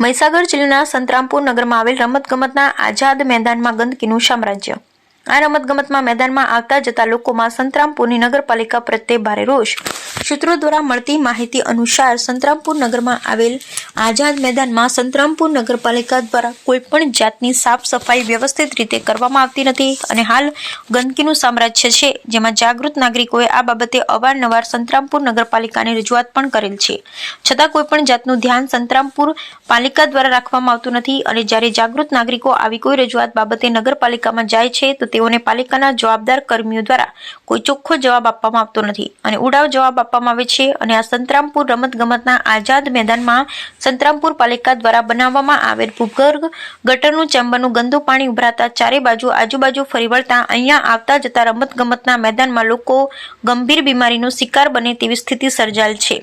મહીસાગર જિલ્લાના સંતરામપુર નગરમાં આવેલ રમતગમતના આઝાદ મેદાનમાં ગંદકીનું સામ્રાજ્ય. આ રમતગમતમાં મેદાનમાં આવતા જતા લોકોમાં સંતરામપુરની નગરપાલિકા પ્રત્યે ભારે રોષ. સૂત્રો દ્વારા મળતી માહિતી અનુસાર સંતરામપુર નગરમાં આવેલ આઝાદ મેદાનમાં સંતરામપુર નગરપાલિકા દ્વારા કોઈપણ જાતની સાફ સફાઈ વ્યવસ્થિત રીતે કરવામાં આવતી નથી અને હાલ ગંદકીનું સામ્રાજ્ય છે, જેમાં જાગૃત નાગરિકોએ આ બાબતે અવારનવાર સંતરામપુર નગરપાલિકાને રજૂઆત પણ કરેલ છે. છતાં કોઈપણ જાતનું ધ્યાન સંતરામપુર પાલિકા દ્વારા રાખવામાં આવતું નથી અને જ્યારે જાગૃત નાગરિકો આવી કોઈ રજૂઆત બાબતે નગરપાલિકામાં જાય છે, તો તેઓને પાલિકાના જવાબદાર કર્મીઓ દ્વારા કોઈ ચોખ્ખો જવાબ આપવામાં આવતો નથી અને ઉડાવ જવાબ આપવામાં આવે છે અને આ સંતરામપુર રમતગમતના આઝાદ મેદાનમાં સંતરામપુર પાલિકા દ્વારા બનાવવામાં આવેલ ભૂગર્ભ ગટરનું ચેમ્બરનું ગંદુ પાણી ઉભરાતા ચારે બાજુ આજુબાજુ ફરી વળતા અહીંયા આવતા જતા રમતગમતના મેદાનમાં લોકો ગંભીર બીમારીનો શિકાર બને તેવી સ્થિતિ સર્જાયેલ છે.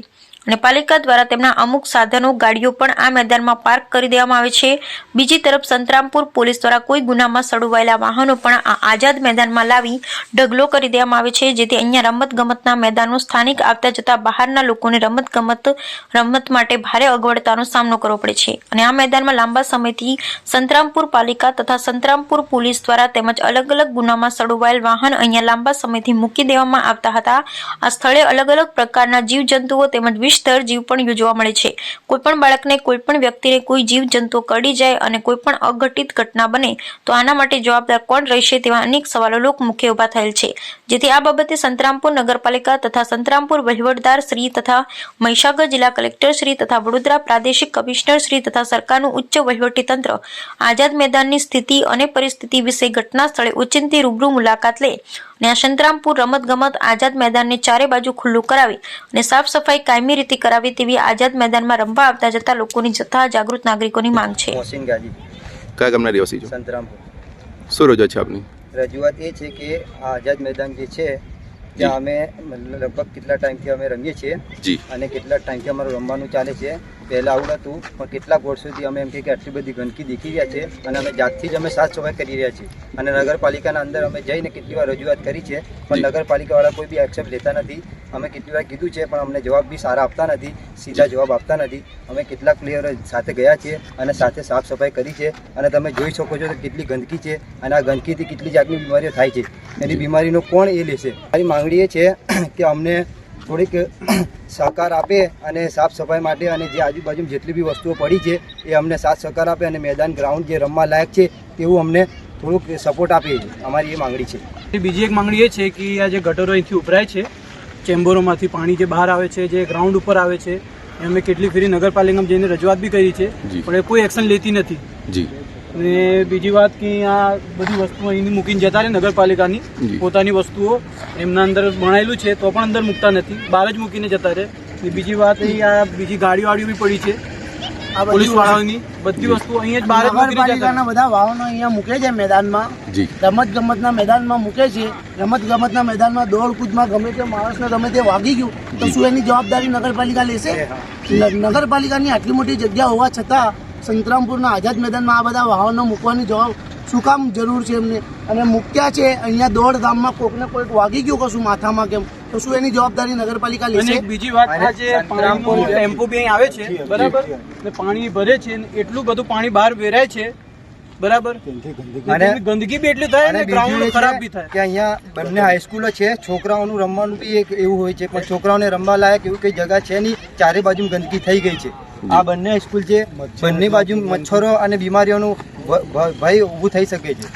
અને પાલિકા દ્વારા તેમના અમુક સાધનો, ગાડીઓ પણ આ મેદાનમાં પાર્ક કરી દેવામાં આવે છે. બીજી તરફ સંતરામપુર પોલીસ દ્વારા કોઈ ગુનામાં સડવાયેલા વાહનો પણ આ આઝાદ મેદાનમાં લાવી ઢગલો કરી દેવામાં આવે છે, જેથી અહીંયા રમત ગમતના મેદાનો સ્થાનિક આવતા જતા બહારના લોકોને રમત ગમત રમત માટે ભારે અગવડતાનો સામનો કરવો પડે છે. અને આ મેદાનમાં લાંબા સમયથી સંતરામપુર પાલિકા તથા સંતરામપુર પોલીસ દ્વારા તેમજ અલગ અલગ ગુનામાં સડવાયેલ વાહન અહીંયા લાંબા સમયથી મૂકી દેવામાં આવતા હતા. આ સ્થળે અલગ અલગ પ્રકારના જીવજંતુઓ તેમજ વિષધર જીવ પણ યોજવા મળે છે. કોઈ પણ બાળકને કોઈ પણ વ્યક્તિને કોઈ જીવ જંતુઓ કરડી જાય અને કોઈ પણ અઘટિત ઘટના બને, તો આના માટે જવાબદાર કોણ રહેશે તેવા અનેક સવાલો લોકમુખે ઊભા થયેલ છે. જેથી આ બાબતે સંતરામપુર નગરપાલિકા તથા સંતરામપુર વહીવટદાર શ્રી તથા મહીસાગર જિલ્લા કલેક્ટર શ્રી તથા વડોદરા પ્રાદેશિક કમિશનર શ્રી તથા સરકારનું ઉચ્ચ વહીવટી તંત્ર આઝાદ મેદાનની સ્થિતિ અને પરિસ્થિતિ વિશે ઘટના સ્થળે ઓચિંતી રૂબરૂ મુલાકાત લે અને આ સંતરામપુર રમતગમત આઝાદ મેદાનને ચારે બાજુ ખુલ્લું કરાવી અને સાફ સફાઈ કાયમી રીતે કરાવી તેવી આઝાદ મેદાનમાં રમવા આવતા જતા લોકોની જથ્થા જાગૃત નાગરિકોની માંગ છે. કયા ગામના રહેવાસી છો? સંતરામપુર. શું રજૂઆત છે આપની? રજૂઆત એ છે કે આ આઝાદ મેદાન જે છે ત્યાં અમે લગભગ કેટલા ટાઈમથી અમે રમીએ છીએ અને કેટલા ટાઈમથી અમારું રમવાનું ચાલે છે પહેલાં આવું હતું પણ કેટલાક વર્ષોથી અમે એમ કે આટલી બધી ગંદકી દેખી રહ્યા છે અને અમે જાતથી જ અમે સાફ સફાઈ કરી રહ્યા છીએ. અને નગરપાલિકાના અંદર અમે જઈને કેટલી વાર રજૂઆત કરી છે પણ નગરપાલિકાવાળા કોઈ બી એક્સેપ્ટ લેતા નથી. અમે કેટલી વાર કીધું છે પણ અમને જવાબ બી સારા આપતા નથી સીધા જવાબ આપતા નથી. અમે કેટલાક પ્લેયરો સાથે ગયા છીએ અને સાથે સાફ સફાઈ કરી છે. અને તમે જોઈ શકો છો કે કેટલી ગંદકી છે અને આ ગંદકીથી કેટલી જાતની બીમારીઓ થાય છે. એની બીમારીનો કોણ એ લેશે? મારી માંગણી એ છે કે અમને થોડીક સહકાર આપે અને સાફ સફાઈ માટે અને જે આજુબાજુ જેટલી બી વસ્તુઓ પડી છે એ અમને સાથ સહકાર આપે અને મેદાન ગ્રાઉન્ડ જે રમવા લાયક છે તેવું અમને થોડુંક સપોર્ટ આપે અમારી એ માંગણી છે. બીજી એક માંગણી એ છે કે આ જે ગટરો અહીંથી ઉભરાય છે ચેમ્બરોમાંથી પાણી જે બહાર આવે છે જે ગ્રાઉન્ડ ઉપર આવે છે એ અમે કેટલી ફેરી નગરપાલિકામાં જઈને રજૂઆત બી કરી છે પણ એ કોઈ એક્શન લેતી નથી. જી. અને બીજી વાત કે આ બધી વસ્તુઓ અહીંની મૂકીને જતા રહે નગરપાલિકાની પોતાની વસ્તુઓ. એમના અંદર ભણાયેલું છે તો પણ અંદર મૂકતા નથી. બહાર જ મૂકીને જતા રહે. અને બીજી વાત એ આ બીજી ગાડીઓ વાડીઓ બી પડી છે. આ પોલીસ વાળાઓની બધી વસ્તુઓ અહીંયા જ બહાર નગરપાલિકાના બધા વાહનો અહીંયા મૂકે છે મેદાનમાં. રમત ગમતના મેદાનમાં મૂકે છે. રમત ગમતના મેદાનમાં દોડ કૂદમાં ગમે તે માણસને ગમે તે વાગી ગયું તો શું એની જવાબદારી નગરપાલિકા લેશે? ન- નગરપાલિકાની આટલી મોટી જગ્યા હોવા છતાં સંતરામપુરના આઝાદ મેદાનમાં આ બધા વાહનો મૂકવાની જવાબ શું કામ જરૂર છે એમને? અને મૂક્યા છે અહીંયા દોડધામમાં ગામમાં કોકને કોઈક વાગી ગયું કશું માથામાં કેમ? તો શું એની જવાબદારી નગરપાલિકા લેશે? એક બીજી વાત આ જે ટેમ્પો બી આવે છે બરાબર? ને પાણી ભરે છે ને એટલું બધું પાણી બહાર વેરાય છે બરાબર? ગંદકી બી એટલી થાય અને ને ગ્રાઉન્ડ ખરાબ બી થાય. કે અહીંયા બંને હાઈસ્કૂલો છે છોકરાઓનું રમવાનું બી એક એવું હોય છે પણ છોકરાઓને રમવા લાયક એવું કઈ જગા છે નહીં ચારે બાજુ ગંદકી થઈ ગઈ છે. આ બંને સ્કૂલ છે. બંને બાજુ મચ્છરો અને બીમારીઓનું ભય ઊભું થઈ શકે છે.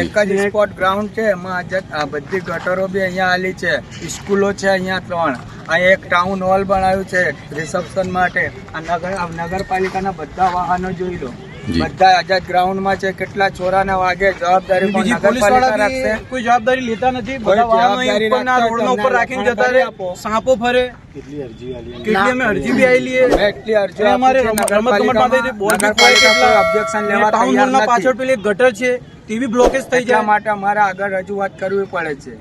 એક જ સ્પોટ ગ્રાઉન્ડ છે એમાં આ બધી ગટરો બી અહીંયા આલી છે. સ્કૂલો છે અહીંયા ત્રણ. અહીંયા એક ટાઉન હોલ બનાવ્યું છે રિસેપ્શન માટે. આ નગર આ નગરપાલિકાના બધા વાહનો જોઈ લો. બધા આઝાદ ગ્રાઉન્ડમાં છે કેટલા ચોરાના વાગે જવાબદારી પણ બીજી પોલીસ નગરપાલિકા રાખશે. કોઈ જવાબદારી લેતા નથી બધા વાહનો રોડના ઉપર રાખીને જતા રહે સાપો ફરે. કેટલી અમે અરજી બી છે. અમારે રમત બોલ લેવા તૈયાર નથી. પાછળ પેલી ગટર છે તે બી બ્લોકેજ થઈ જાય. માટે અમારે આગળ રજૂઆત કરવી પડે છે.